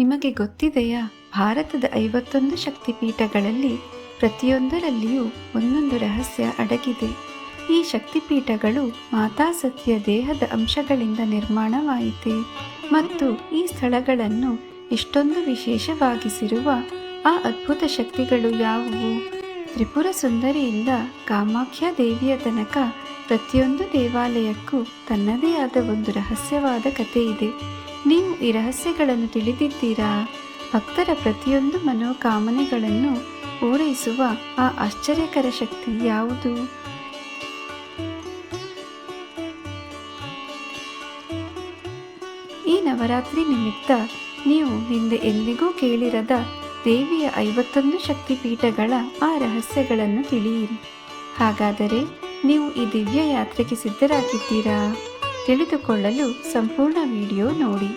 ನಿಮಗೆ ಗೊತ್ತಿದೆಯಾ? ಭಾರತದ ಐವತ್ತೊಂದು ಶಕ್ತಿಪೀಠಗಳಲ್ಲಿ ಪ್ರತಿಯೊಂದರಲ್ಲಿಯೂ ಒಂದೊಂದು ರಹಸ್ಯ ಅಡಗಿದೆ. ಈ ಶಕ್ತಿಪೀಠಗಳು ಮಾತಾ ಸತ್ಯ ದೇಹದ ಅಂಶಗಳಿಂದ ನಿರ್ಮಾಣವಾಯಿತೆ ಮತ್ತು ಈ ಸ್ಥಳಗಳನ್ನು ಇಷ್ಟೊಂದು ವಿಶೇಷವಾಗಿಸಿರುವ ಆ ಅದ್ಭುತ ಶಕ್ತಿಗಳು ಯಾವುವು? ತ್ರಿಪುರ ಸುಂದರಿಯಿಂದ ಕಾಮಾಖ್ಯ ದೇವಿಯ ತನಕ ಪ್ರತಿಯೊಂದು ದೇವಾಲಯಕ್ಕೂ ತನ್ನದೇ ಆದ ಒಂದು ರಹಸ್ಯವಾದ ಕಥೆ ಇದೆ ನೀವು ಈ ರಹಸ್ಯಗಳನ್ನು ತಿಳಿದಿದ್ದೀರಾ? ಭಕ್ತರ ಪ್ರತಿಯೊಂದು ಮನೋಕಾಮನೆಗಳನ್ನು ಪೂರೈಸುವ ಆ ಆಶ್ಚರ್ಯಕರ ಶಕ್ತಿ ಯಾವುದು? ಈ ನವರಾತ್ರಿ ನಿಮಿತ್ತ ನೀವು ಹಿಂದೆ ಎಂದಿಗೂ ಕೇಳಿರದ ದೇವಿಯ ಐವತ್ತೊಂದು ಶಕ್ತಿಪೀಠಗಳ ಆ ರಹಸ್ಯಗಳನ್ನು ತಿಳಿಯಿರಿ. ಹಾಗಾದರೆ ನೀವು ಈ ದಿವ್ಯ ಯಾತ್ರೆಗೆ ಸಿದ್ಧರಾಗಿದ್ದೀರಾ? ತಿಳಿದುಕೊಳ್ಳಲು ಸಂಪೂರ್ಣ ವಿಡಿಯೋ ನೋಡಿ.